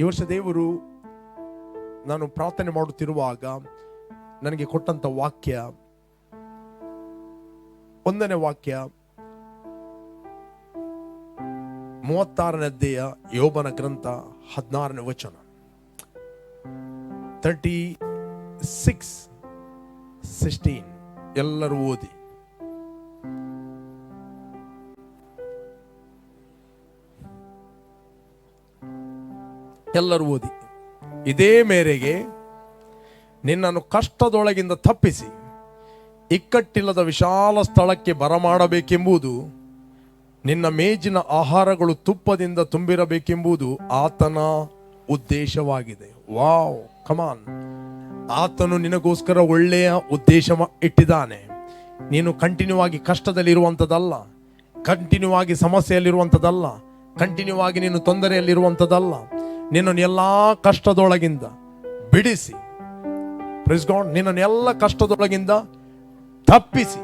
ಈ ವರ್ಷ ದೇವರು ನಾನು ಪ್ರಾರ್ಥನೆ ಮಾಡುತ್ತಿರುವಾಗ ನನಗೆ ಕೊಟ್ಟಂತ ವಾಕ್ಯ, ಒಂದನೇ ವಾಕ್ಯ, ಮೂವತ್ತಾರನೇ ಅಧ್ಯಾಯ, ಯೋಬನ ಗ್ರಂಥ, ಹದಿನಾರನೇ ವಚನ. ತರ್ಟಿ ಸಿಕ್ಸ್ ಸಿಕ್ಸ್ಟೀನ್ ಎಲ್ಲರೂ ಓದಿ. ಎಲ್ಲರೂ ಓದಿ. ಇದೇ ಮೇರೆಗೆ ನಿನ್ನನ್ನು ಕಷ್ಟದೊಳಗಿಂದ ತಪ್ಪಿಸಿ ಇಕ್ಕಟ್ಟಿಲ್ಲದ ವಿಶಾಲ ಸ್ಥಳಕ್ಕೆ ಬರಮಾಡಬೇಕೆಂಬುದು, ನಿನ್ನ ಮೇಜಿನ ಆಹಾರಗಳು ತುಪ್ಪದಿಂದ ತುಂಬಿರಬೇಕೆಂಬುದು ಆತನ ಉದ್ದೇಶವಾಗಿದೆ. ವಾವ್ ಕಮಾನ್ ಆತನು ನಿನಗೋಸ್ಕರ ಒಳ್ಳೆಯ ಉದ್ದೇಶ ಇಟ್ಟಿದ್ದಾನೆ. ನೀನು ಕಂಟಿನ್ಯೂ ಆಗಿ ಕಷ್ಟದಲ್ಲಿರುವಂಥದ್ದಲ್ಲ ಕಂಟಿನ್ಯೂ ಆಗಿ ಸಮಸ್ಯೆಯಲ್ಲಿರುವಂಥದ್ದಲ್ಲ ಕಂಟಿನ್ಯೂ ಆಗಿ ನೀನು ತೊಂದರೆಯಲ್ಲಿರುವಂಥದ್ದಲ್ಲ ನಿನ್ನನ್ನು ಎಲ್ಲ ಕಷ್ಟದೊಳಗಿಂದ ಬಿಡಿಸಿ ಪ್ರಿಸ್ಗೌಂಡ್ ನಿನ್ನನ್ನು ಎಲ್ಲ ಕಷ್ಟದೊಳಗಿಂದ ತಪ್ಪಿಸಿ,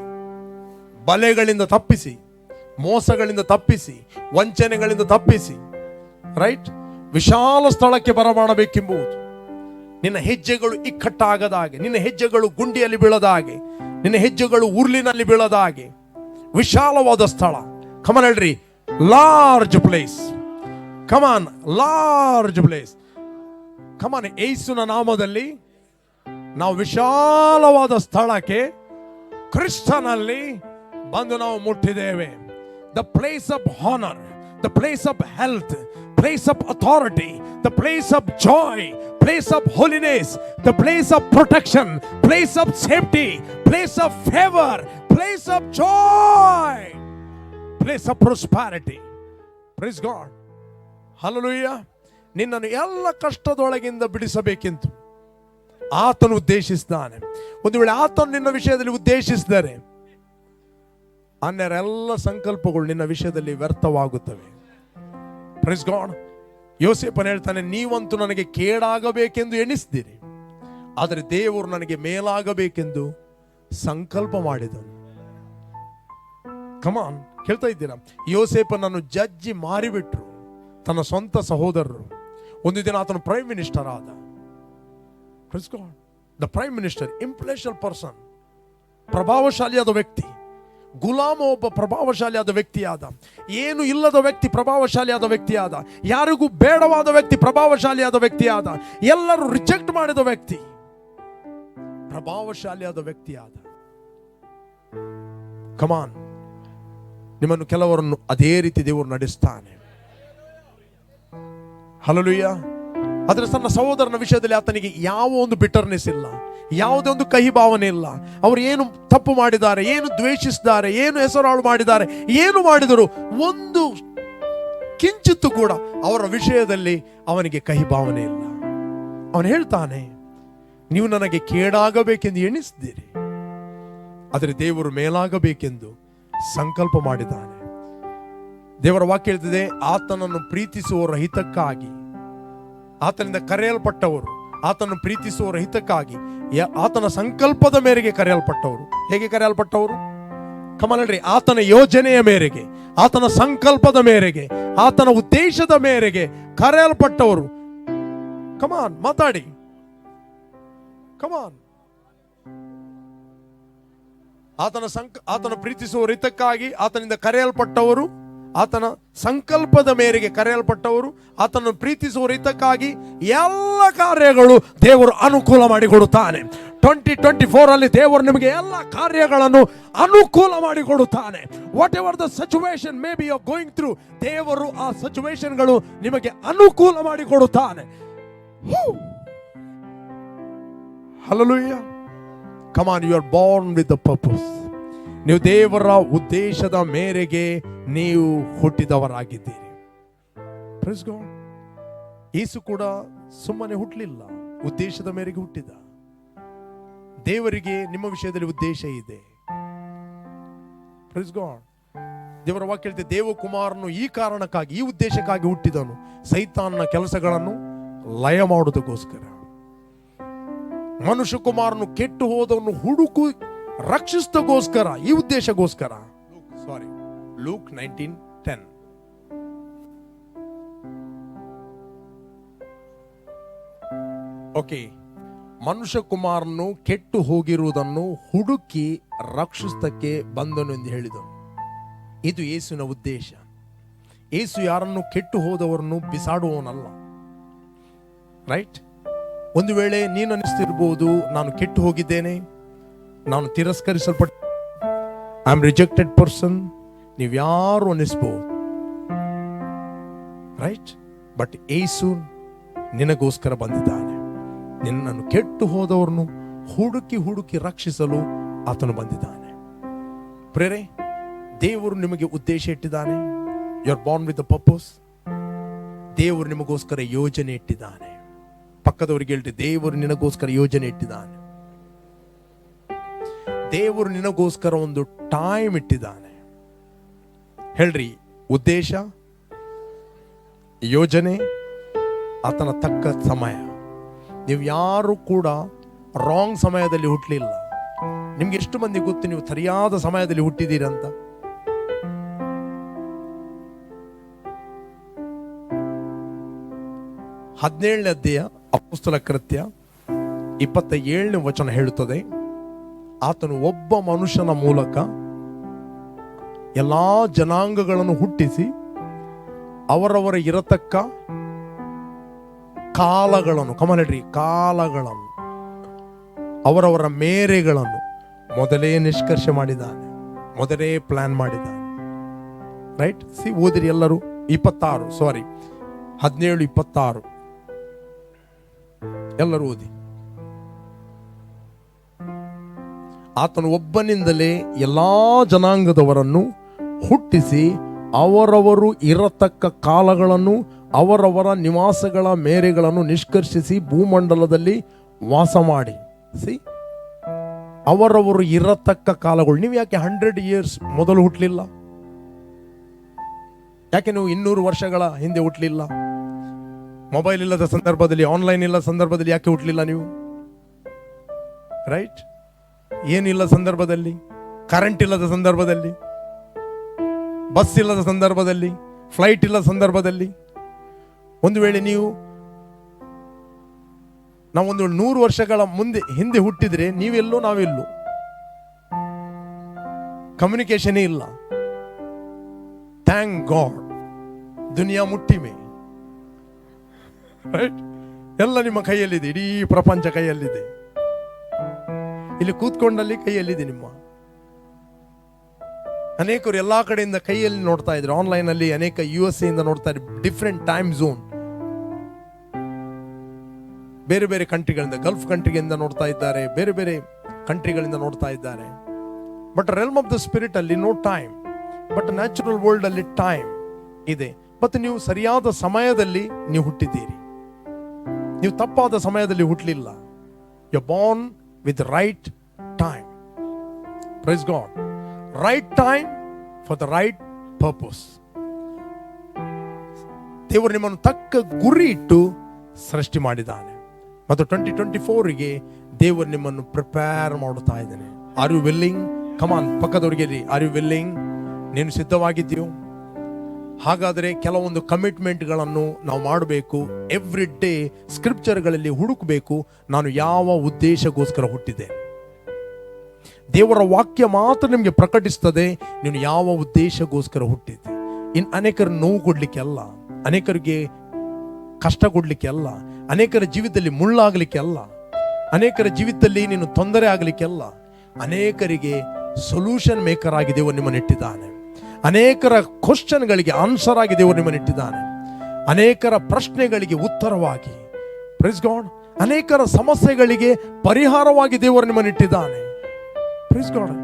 ಬಲೆಗಳಿಂದ ತಪ್ಪಿಸಿ, ಮೋಸಗಳಿಂದ ತಪ್ಪಿಸಿ, ವಂಚನೆಗಳಿಂದ ತಪ್ಪಿಸಿ ರೈಟ್ ವಿಶಾಲ ಸ್ಥಳಕ್ಕೆ ಬರಮಾಡಬೇಕೆಂಬುದು ನಿನ್ನ ಹೆಜ್ಜೆಗಳು ಇಕ್ಕಟ್ಟಾಗದ ಹಾಗೆ, ನಿನ್ನ ಹೆಜ್ಜೆಗಳು ಗುಂಡಿಯಲ್ಲಿ ಬೀಳದ ಹಾಗೆ, ನಿನ್ನ ಹೆಜ್ಜೆಗಳು ಉರ್ಲಿನಲ್ಲಿ ಬೀಳದ ಹಾಗೆ, ವಿಶಾಲವಾದ ಸ್ಥಳ. ಕಮನ್ ಹೇಳ್ರಿ large place come on large place come on ಏಸುನ ನಾಮದಲ್ಲಿ ನಾವು ವಿಶಾಲವಾದ ಸ್ಥಳಕ್ಕೆ ಕ್ರಿಸ್ತನಲ್ಲಿ ಬಂದು ನಾವು ಮುಟ್ಟಿದ್ದೇವೆ the place of honour the place of health place of authority the place of joy place of holiness the place of protection place of safety place of favour place of joy place of prosperity praise God hallelujah ನಿನ್ನನ್ನು ಎಲ್ಲ ಕಷ್ಟದೊಳಗಿಂದ ಬಿಡಿಸಬೇಕೆಂದು ಆತನು ಉದ್ದೇಶಿಸಿದ್ದಾನೆ. ಒಂದು ವೇಳೆ ಆತನು ನಿನ್ನ ವಿಷಯದಲ್ಲಿ ಉದ್ದೇಶಿಸಿದರೆ, ಅನ್ಯರೆಲ್ಲ ಸಂಕಲ್ಪಗಳು ನಿನ್ನ ವಿಷಯದಲ್ಲಿ ವ್ಯರ್ಥವಾಗುತ್ತವೆ. ಪ್ರೈಸ್ ಗಾಡ್ ಯೋಸೇಪನ್ ಹೇಳ್ತಾನೆ, ನೀವಂತೂ ನನಗೆ ಕೇಡಾಗಬೇಕೆಂದು ಎಣಿಸಿದಿರಿ ಆದರೆ ದೇವರು ನನಗೆ ಮೇಲಾಗಬೇಕೆಂದು ಸಂಕಲ್ಪ ಮಾಡಿದನು. ಕಮಾನ್ ಕೇಳ್ತಾ ಇದ್ದೀರಾ? ಯೋಸೇಪನನ್ನು ಜಜ್ಜಿ ಮಾರಿಬಿಟ್ರು. ತನ್ನ ಸ್ವಂತ ಸಹೋದರರು. ಒಂದು ದಿನ ಆತನು ಪ್ರೈಮ್ ಮಿನಿಸ್ಟರ್ ಆದ. The prime minister influential person ಪ್ರಭಾವಶಾಲಿಯಾದ ವ್ಯಕ್ತಿ, ಗುಲಾಮ ಒಬ್ಬ ಪ್ರಭಾವಶಾಲಿಯಾದ ವ್ಯಕ್ತಿಯಾದ. ಏನು ಇಲ್ಲದ ವ್ಯಕ್ತಿ ಪ್ರಭಾವಶಾಲಿಯಾದ ವ್ಯಕ್ತಿಯಾದ. ಯಾರಿಗೂ ಬೇಡವಾದ ವ್ಯಕ್ತಿ ಪ್ರಭಾವಶಾಲಿಯಾದ ವ್ಯಕ್ತಿಯಾದ. ಎಲ್ಲರೂ ರಿಜೆಕ್ಟ್ ಮಾಡಿದ ವ್ಯಕ್ತಿ, ಪ್ರಭಾವಶಾಲಿಯಾದ ವ್ಯಕ್ತಿಯಾದ. ಕಮಾನ್ ನಿಮ್ಮನ್ನು ಕೆಲವರನ್ನು ಅದೇ ರೀತಿ ದೇವರು ನಡೆಸ್ತಾನೆ. ಹಲಲುಯ್ಯ ಆದರೆ ತನ್ನ ಸಹೋದರನ ವಿಷಯದಲ್ಲಿ ಆತನಿಗೆ ಯಾವ ಒಂದು ಬಿಟರ್ನೆಸ್ ಇಲ್ಲ, ಯಾವುದೇ ಒಂದು ಕಹಿ ಭಾವನೆ ಇಲ್ಲ. ಅವರು ಏನು ತಪ್ಪು ಮಾಡಿದ್ದಾರೆ, ಏನು ದ್ವೇಷಿಸಿದ್ದಾರೆ, ಏನು ಹೆಸರಾಳು ಮಾಡಿದ್ದಾರೆ, ಏನು ಮಾಡಿದರು ಒಂದು ಕಿಂಚಿತ್ತು ಕೂಡ ಅವರ ವಿಷಯದಲ್ಲಿ ಅವನಿಗೆ ಕಹಿ ಭಾವನೆ ಇಲ್ಲ. ಅವನು ಹೇಳ್ತಾನೆ, ನೀವು ನನಗೆ ಕೇಡಾಗಬೇಕೆಂದು ಎಣಿಸಿದ್ದೀರಿ, ಆದರೆ ದೇವರು ಮೇಲಾಗಬೇಕೆಂದು ಸಂಕಲ್ಪ ಮಾಡಿದ್ದಾನೆ. ದೇವರ ವಾಕ್ಯ ಹೇಳ್ತಿದೆ, ಆತನನ್ನು ಪ್ರೀತಿಸುವ ಹಿತಕ್ಕಾಗಿ ಆತನಿಂದ ಕರೆಯಲ್ಪಟ್ಟವರು ಆತನ ಪ್ರೀತಿಸುವವರ ಹಿತಕ್ಕಾಗಿ ಆತನ ಸಂಕಲ್ಪದ ಮೇರೆಗೆ ಕರೆಯಲ್ಪಟ್ಟವರು. ಹೇಗೆ ಕರೆಯಲ್ಪಟ್ಟವರು? ಕಮಲಲ್ರಿ ಆತನ ಯೋಜನೆಯ ಮೇರೆಗೆ, ಆತನ ಸಂಕಲ್ಪದ ಮೇರೆಗೆ, ಆತನ ಉದ್ದೇಶದ ಮೇರೆಗೆ ಕರೆಯಲ್ಪಟ್ಟವರು. ಕಮಾನ್ ಮಾತಾಡಿ. ಕಮಾನ್ ಆತನ ಸಂಕ, ಆತನ ಪ್ರೀತಿಸುವ ಹಿತಕ್ಕಾಗಿ ಆತನಿಂದ ಕರೆಯಲ್ಪಟ್ಟವರು. ಆತನ ಸಂಕಲ್ಪದ ಮೇರೆಗೆ ಕರೆಯಲ್ಪಟ್ಟವರು, ಆತನನ್ನು ಪ್ರೀತಿಸುವ ರೀತಕ್ಕಾಗಿ ಎಲ್ಲ ಕಾರ್ಯಗಳು ದೇವರು ಅನುಕೂಲ ಮಾಡಿಕೊಡುತ್ತಾನೆ. ಟ್ವೆಂಟಿ ಟ್ವೆಂಟಿ ಫೋರ್ ಅಲ್ಲಿ ದೇವರು ನಿಮಗೆ ಎಲ್ಲ ಕಾರ್ಯಗಳನ್ನು ಅನುಕೂಲ ಮಾಡಿಕೊಡುತ್ತಾನೆ. Whatever the situation may be you going through ದೇವರು ಆ ಸಚುವೇಶನ್ಗಳು ನಿಮಗೆ ಅನುಕೂಲ ಮಾಡಿಕೊಡುತ್ತಾನೆ. Hallelujah come on you are born with the purpose ನೀವು ದೇವರ ಉದ್ದೇಶದ ಮೇರೆಗೆ ನೀವು ಹುಟ್ಟಿದವರಾಗಿದ್ದೀರಿ. ಯೇಸು ಕೂಡ ಸುಮ್ಮನೆ ಹುಟ್ಟಲಿಲ್ಲ ಉದ್ದೇಶದ ಮೇರೆಗೆ ಹುಟ್ಟಿದ. ದೇವರಿಗೆ ನಿಮ್ಮ ವಿಷಯದಲ್ಲಿ ಉದ್ದೇಶ ಇದೆ. ದೇವರ ವಾಕ್ಯ ದೇವಕುಮಾರನು ಈ ಕಾರಣಕ್ಕಾಗಿ, ಈ ಉದ್ದೇಶಕ್ಕಾಗಿ ಹುಟ್ಟಿದನು. ಸೈತಾನ್ನ ಕೆಲಸಗಳನ್ನು ಲಯ ಮಾಡುವುದಕ್ಕೋಸ್ಕರ. ಮನುಷ್ಯ ಕುಮಾರನು ಕೆಟ್ಟು ಹೋದವನು ಹುಡುಕು ರಕ್ಷಿಸದಗೋಸ್ಕರ ಈ ಉದ್ದೇಶಗೋಸ್ಕರ sorry Luke nineteen ten okay ಮನುಷ್ಯ ಕುಮಾರನು ಕೆಟ್ಟು ಹೋಗಿರುವುದನ್ನು ಹುಡುಕಿ ರಕ್ಷಿಸ್ತಕ್ಕೆ ಬಂದನು ಎಂದು ಹೇಳಿದನು. ಇದು ಯೇಸುವಿನ ಉದ್ದೇಶ. ಏಸು ಯಾರನ್ನು ಕೆಟ್ಟು ಹೋದವರನ್ನು ಬಿಸಾಡುವವನಲ್ಲ. ರೈಟ್ ಒಂದು ವೇಳೆ ನೀನು ಅನಿಸ್ತಿರ್ಬೋದು ನಾನು ಕೆಟ್ಟು ಹೋಗಿದ್ದೇನೆ. ನಾನು ತಿರಸ್ಕರಿಸಲ್ಪಟ್ಟ ಐ ಆಮ್ ರಿಜೆಕ್ಟೆಡ್ ಪರ್ಸನ್ ನೀವು ಯಾರು ಅನಿಸ್ಬೋದು ರೈಟ್ ಬಟ್ ಏಸು ನಿನಗೋಸ್ಕರ ಬಂದಿದ್ದಾನೆ. ನಿನ್ನನ್ನು ಕೆಟ್ಟು ಹೋದವರನ್ನು ಹುಡುಕಿ ಹುಡುಕಿ ರಕ್ಷಿಸಲು ಆತನು ಬಂದಿದ್ದಾನೆ. ಪ್ರೇರೆ, ದೇವರು ನಿಮಗೆ ಉದ್ದೇಶ ಇಟ್ಟಿದ್ದಾನೆ. You are born with purpose ದೇವರು ನಿಮಗೋಸ್ಕರ ಯೋಜನೆ ಇಟ್ಟಿದ್ದಾನೆ. ಪಕ್ಕದವರಿಗೆ ಹೇಳ್ತಿ ದೇವರು ನಿನಗೋಸ್ಕರ ಯೋಜನೆ ಇಟ್ಟಿದ್ದಾನೆ. ದೇವರು ನಿನಗೋಸ್ಕರ ಒಂದು ಟೈಮ್ ಇಟ್ಟಿದ್ದಾನೆ. ಹೇಳ್ರಿ, ಉದ್ದೇಶ, ಯೋಜನೆ, ಆತನ ತಕ್ಕ ಸಮಯ. ನೀವು ಯಾರು ಕೂಡ ರಾಂಗ್ ಸಮಯದಲ್ಲಿ ಹುಟ್ಟಲಿಲ್ಲ ನಿಮ್ಗೆ ಎಷ್ಟು ಮಂದಿ ಗೊತ್ತು, ನೀವು ಸರಿಯಾದ ಸಮಯದಲ್ಲಿ ಹುಟ್ಟಿದ್ದೀರಂತ ಹದಿನೇಳನೇ ಅಧ್ಯಾಯ, ಅಪುಸ್ತಲ ಕೃತ್ಯ ಇಪ್ಪತ್ತ ಏಳನೇ ವಚನ ಹೇಳುತ್ತದೆ. ಆತನು ಒಬ್ಬ ಮನುಷ್ಯನ ಮೂಲಕ ಎಲ್ಲ ಜನಾಂಗಗಳನ್ನು ಹುಟ್ಟಿಸಿ ಅವರವರ ಇರತಕ್ಕ ಕಾಲಗಳನ್ನು ಕಮಲಡ್ರಿ ಕಾಲಗಳನ್ನು, ಅವರವರ ಮೇರೆಗಳನ್ನು ಮೊದಲೇ ನಿಷ್ಕರ್ಷ ಮಾಡಿದ್ದಾನೆ, ಮೊದಲೇ ಪ್ಲಾನ್ ಮಾಡಿದ್ದಾನೆ. ರೈಟ್ ಸಿ ಓದಿರಿ ಎಲ್ಲರೂ, ಇಪ್ಪತ್ತಾರು ಸಾರಿ ಹದಿನೇಳು, ಇಪ್ಪತ್ತಾರು. ಎಲ್ಲರೂ ಓದಿ. ಆತನು ಒಬ್ಬನಿಂದಲೇ ಎಲ್ಲ ಜನಾಂಗದವರನ್ನು ಹುಟ್ಟಿಸಿ ಅವರವರು ಇರತಕ್ಕ ಕಾಲಗಳನ್ನು, ಅವರವರ ನಿವಾಸಗಳ ಮೇರೆಗಳನ್ನು ನಿಷ್ಕರ್ಷಿಸಿ ಭೂಮಂಡಲದಲ್ಲಿ ವಾಸ ಮಾಡಿ ಸಿ ಅವರವರು ಇರತಕ್ಕ ಕಾಲಗಳು. ನೀವು ಯಾಕೆ ಹಂಡ್ರೆಡ್ ಇಯರ್ಸ್ ಮೊದಲು ಹುಟ್ಟಲಿಲ್ಲ ಯಾಕೆ ನೀವು ಇನ್ನೂರು ವರ್ಷಗಳ ಹಿಂದೆ ಹುಟ್ಟಲಿಲ್ಲ ಮೊಬೈಲ್ ಇಲ್ಲದ ಸಂದರ್ಭದಲ್ಲಿ ಆನ್ಲೈನ್ ಇಲ್ಲದ ಸಂದರ್ಭದಲ್ಲಿ ಯಾಕೆ ಹುಟ್ಟಲಿಲ್ಲ ನೀವು? ರೈಟ್ ಏನಿಲ್ಲ ಸಂದರ್ಭದಲ್ಲಿ ಕರೆಂಟ್ ಇಲ್ಲದ ಸಂದರ್ಭದಲ್ಲಿ ಬಸ್ ಇಲ್ಲದ ಸಂದರ್ಭದಲ್ಲಿ ಫ್ಲೈಟ್ ಇಲ್ಲದ ಸಂದರ್ಭದಲ್ಲಿ, ಒಂದು ವೇಳೆ ನೀವು ನಾವೊಂದು ನೂರು ವರ್ಷಗಳ ಮುಂದೆ, ಹಿಂದೆ ಹುಟ್ಟಿದ್ರೆ ನೀವೆಲ್ಲೋ ನಾವೆಲ್ಲೋ ಕಮ್ಯುನಿಕೇಶನೇ ಇಲ್ಲ. ಥ್ಯಾಂಕ್ ಗಾಡ್ ದುನಿಯಾ ಮುಟ್ಟಿಮೆ. ರೈಟ್ ಎಲ್ಲ ನಿಮ್ಮ ಕೈಯಲ್ಲಿದೆ, ಇಡೀ ಪ್ರಪಂಚ ಕೈಯಲ್ಲಿದೆ. ಇಲ್ಲಿ ಕೂತ್ಕೊಂಡಲ್ಲಿ ಕೈಯಲ್ಲಿದೆ ನಿಮ್ಮ. ಅನೇಕರು ಎಲ್ಲಾ ಕಡೆಯಿಂದ ಕೈಯಲ್ಲಿ ನೋಡ್ತಾ ಇದ್ರು. ಆನ್ಲೈನ್ ಅಲ್ಲಿ ಅನೇಕ ಯು ಎಸ್ ಇಂದ ನೋಡ್ತಾ ಇದ್ರು. ಡಿಫ್ರೆಂಟ್ ಟೈಮ್ ಝೋನ್ ಬೇರೆ ಬೇರೆ ಕಂಟ್ರಿಗಳಿಂದ ಗಲ್ಫ್ ಕಂಟ್ರಿಗಳಿಂದ ನೋಡ್ತಾ ಇದ್ದಾರೆ. ಬೇರೆ ಬೇರೆ ಕಂಟ್ರಿಗಳಿಂದ ನೋಡ್ತಾ ಇದ್ದಾರೆ. But realm of the spirit ಅಲ್ಲಿ no time but natural world ಅಲ್ಲಿ ಟೈಮ್ ಇದೆ. ಮತ್ತು ನೀವು ಸರಿಯಾದ ಸಮಯದಲ್ಲಿ ನೀವು ಹುಟ್ಟಿದ್ದೀರಿ. ನೀವು ತಪ್ಪಾದ ಸಮಯದಲ್ಲಿ ಹುಟ್ಟಲಿಲ್ಲ born with right time praise God right time for the right purpose ದೇವರು ನಿಮ್ಮನ್ನು ತಕ್ಕ ಗುರಿ ಇಟ್ಟು ಸೃಷ್ಟಿ ಮಾಡಿದ್ದಾನೆ. ಮತ್ತು ಟ್ವೆಂಟಿ ಟ್ವೆಂಟಿ ಫೋರಿಗೆ ದೇವರು ನಿಮ್ಮನ್ನು ಪ್ರಿಪೇರ್ ಮಾಡುತ್ತಾ ಇದ್ದಾನೆ. Are you willing come on ಪಕ್ಕದವರಿಗೆ are you willing ನೀನು ಸಿದ್ಧವಾಗಿದ್ದೀಯೋ? ಹಾಗಾದರೆ ಕೆಲವೊಂದು ಕಮಿಟ್ಮೆಂಟ್ಗಳನ್ನು ನಾವು ಮಾಡಬೇಕು. ಎವ್ರಿ ಡೇ ಸ್ಕ್ರಿಪ್ಚರ್ಗಳಲ್ಲಿ ಹುಡುಕಬೇಕು. ನಾನು ಯಾವ ಉದ್ದೇಶಗೋಸ್ಕರ ಹುಟ್ಟಿದೆ. ದೇವರ ವಾಕ್ಯ ಮಾತ್ರ ನಿಮಗೆ ಪ್ರಕಟಿಸ್ತದೆ. ನೀನು ಯಾವ ಉದ್ದೇಶಗೋಸ್ಕರ ಹುಟ್ಟಿದೆ ಇನ್ನು ಅನೇಕರು ನೋವು ಕೊಡಲಿಕ್ಕೆ ಅಲ್ಲ ಅನೇಕರಿಗೆ ಕಷ್ಟ ಕೊಡಲಿಕ್ಕೆ ಅಲ್ಲ ಅನೇಕರ ಜೀವಿತದಲ್ಲಿ ಮುಳ್ಳಾಗಲಿಕ್ಕೆ ಅಲ್ಲ ಅನೇಕರ ಜೀವಿತದಲ್ಲಿ ನೀನು ತೊಂದರೆ ಆಗಲಿಕ್ಕೆ ಅಲ್ಲ ಅನೇಕರಿಗೆ ಸೊಲ್ಯೂಷನ್ ಮೇಕರ್ ಆಗಿ ದೇವರು ನಿಮ್ಮನ್ನು ಇಟ್ಟಿದ್ದಾನೆ. ಅನೇಕರ ಕ್ವಶನ್ಗಳಿಗೆ ಆನ್ಸರ್ ಆಗಿ ದೇವರು ನಿಮ್ಮನ್ನು ಇಟ್ಟಿದ್ದಾನೆ. ಅನೇಕರ ಪ್ರಶ್ನೆಗಳಿಗೆ ಉತ್ತರವಾಗಿ. ಪ್ರಿಸ್ ಗಾಡ್ ಅನೇಕರ ಸಮಸ್ಯೆಗಳಿಗೆ ಪರಿಹಾರವಾಗಿ ದೇವರು ನಿಮ್ಮನ್ನು ಇಟ್ಟಿದ್ದಾನೆ. Praise God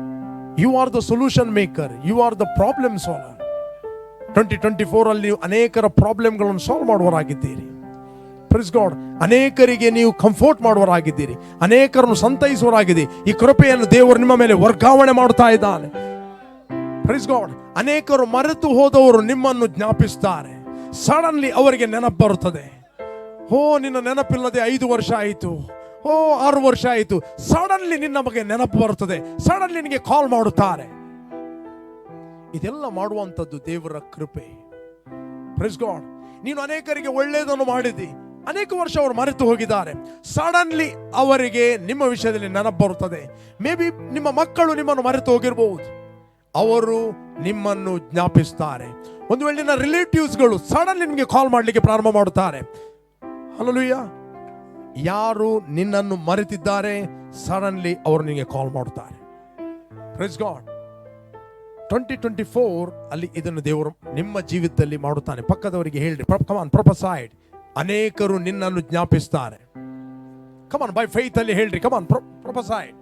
you are the solution maker you are the problem solver twenty twenty ಫೋರಲ್ಲಿ ನೀವು ಅನೇಕರ ಪ್ರಾಬ್ಲಮ್ಗಳನ್ನು ಸಾಲ್ವ್ ಮಾಡುವರಾಗಿದ್ದೀರಿ ಪ್ರಿಸ್ ಗಾಡ್ ಅನೇಕರಿಗೆ ನೀವು ಕಂಫರ್ಟ್ ಮಾಡುವರಾಗಿದ್ದೀರಿ ಅನೇಕರನ್ನು ಸಂತೈಸುವರಾಗಿದೆ ಈ ಕೃಪೆಯನ್ನು ದೇವರು ನಿಮ್ಮ ಮೇಲೆ ವರ್ಗಾವಣೆ ಮಾಡ್ತಾ ಇದ್ದಾನೆ. ಗಾಡ್ ಅನೇಕರು ಮರೆತು ಹೋದವರು ನಿಮ್ಮನ್ನು ಜ್ಞಾಪಿಸ್ತಾರೆ. ಸಡನ್ಲಿ ಅವರಿಗೆ ನೆನಪು ಬರುತ್ತದೆ. ಓ ನಿನ್ನ ನೆನಪಿಲ್ಲದೆ ಐದು ವರ್ಷ ಆಯಿತು. ಓ ಆರು ವರ್ಷ ಆಯಿತು. ಸಡನ್ಲಿ ನಿನ್ನ ಬಗ್ಗೆ ನೆನಪು ಬರುತ್ತದೆ. ಸಡನ್ಲಿ ನಿನಗೆ ಕಾಲ್ ಮಾಡುತ್ತಾರೆ. ಇದೆಲ್ಲ ಮಾಡುವಂಥದ್ದು ದೇವರ ಕೃಪೆ. ಪ್ರೆಸ್ ಗಾಡ್ ನೀನು ಅನೇಕರಿಗೆ ಒಳ್ಳೆಯದನ್ನು ಮಾಡಿದಿ. ಅನೇಕ ವರ್ಷ ಅವರು ಮರೆತು ಹೋಗಿದ್ದಾರೆ. ಸಡನ್ಲಿ ಅವರಿಗೆ ನಿಮ್ಮ ವಿಷಯದಲ್ಲಿ ನೆನಪು ಬರುತ್ತದೆ. ಮೇ ಬಿ ನಿಮ್ಮ ಮಕ್ಕಳು ನಿಮ್ಮನ್ನು ಮರೆತು ಹೋಗಿರಬಹುದು ಅವರು ನಿಮ್ಮನ್ನು ಜ್ಞಾಪಿಸ್ತಾರೆ. ಒಂದು ವೇಳೆ ನನ್ನ ರಿಲೇಟಿವ್ಸ್ಗಳು ಸಡನ್ಲಿ ನಿಮಗೆ ಕಾಲ್ ಮಾಡಲಿಕ್ಕೆ ಪ್ರಾರಂಭ ಮಾಡುತ್ತಾರೆ. ಅಲ್ಲೂಯ್ಯ ಯಾರು ನಿನ್ನನ್ನು ಮರೆತಿದ್ದಾರೆ ಸಡನ್ಲಿ ಅವರು ನಿಮಗೆ ಕಾಲ್ ಮಾಡುತ್ತಾರೆ. Praise God twenty twenty four ಅಲ್ಲಿ ಇದನ್ನು ದೇವರು ನಿಮ್ಮ ಜೀವಿತದಲ್ಲಿ ಮಾಡುತ್ತಾನೆ. ಪಕ್ಕದವರಿಗೆ ಹೇಳ್ರಿ. ಕಮಾನ್ ಪ್ರೊಪಸೈಡ್ ಅನೇಕರು ನಿನ್ನನ್ನು ಜ್ಞಾಪಿಸ್ತಾರೆ. ಕಮಾನ್ ಬೈ ಫೈತ್ ಅಲ್ಲಿ ಹೇಳ್ರಿ. ಕಮಾನ್ ಪ್ರೊಪಸೈಡ್